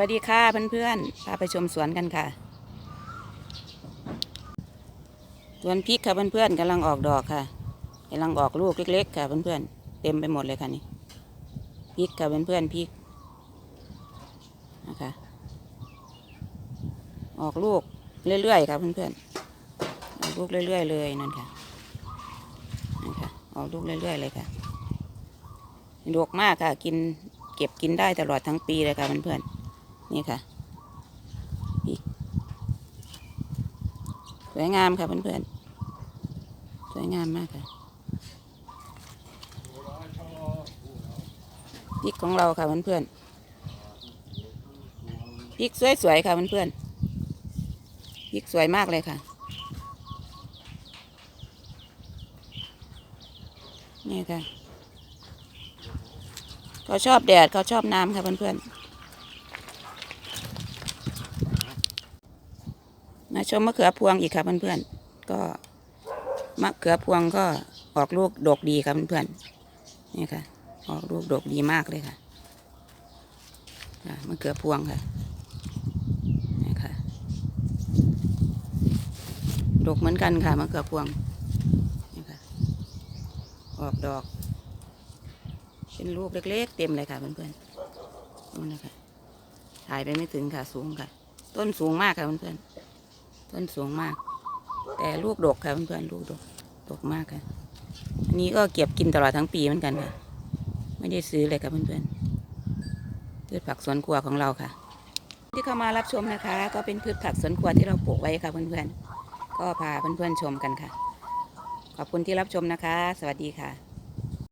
วัสดีค่ะเพื่อนๆพาไปชมสวนกันค่ะ สวนพริกค่ะเพื่อนๆกำลังออกดอกค่ะกำลังออกลูกเล็กๆค่ะเพื่อนๆเต็มไปหมดเลยค่ะนี่พริกค่ะเพื่อนๆพริกนะคะออกลูกเรื่อยๆค่ะเพื่อนๆออกลูกเรื่อยๆเลยนั่นค่ะนั่นค่ะออกลูกเรื่อยๆเลยค่ะดกมากค่ะกินเก็บกินได้ตลอดทั้งปีเลยค่ะเพื่อนๆ นี่ค่ะพริกสวยงามค่ะเพื่อนๆ สวยงามมากค่ะพริกของเราค่ะเพื่อนๆพริกสวยๆค่ะเพื่อนๆพริกสวยมากเลยค่ะนี่ค่ะ เขาชอบแดดเขาชอบน้ำค่ะเพื่อนๆ มาชมมะเขือพวงอีกค่ะเพื่อนๆ ก็มะเขือพวงก็ออกลูกดกดีค่ะเพื่อนๆ นี่ค่ะ ออกลูกดกดีมากเลยค่ะมะเขือพวงค่ะนี่ค่ะ ดกเหมือนกันค่ะมะเขือพวงนี่ค่ะ ออกดอก เป็นลูกเล็กๆ เต็มเลยค่ะเพื่อนๆนู่นนะคะถ่ายไปไม่ถึงค่ะสูงค่ะ ต้นสูงมากค่ะเพื่อนๆ ต้นสูงมาก แต่ลูกดกค่ะเพื่อนๆลูกดกดกมากค่ะ อันนี้ก็เก็บกินตลอดทั้งปีเหมือนกันค่ะ ไม่ได้ซื้อเลยค่ะเพื่อนๆพืชผักสวนครัวของเราค่ะ ที่เข้ามารับชมนะคะ ก็เป็นพืชผักสวนครัวที่เราปลูกไว้ค่ะเพื่อนๆก็พาเพื่อนๆชมกันค่ะ ขอบคุณที่รับชมนะคะ สวัสดีค่ะ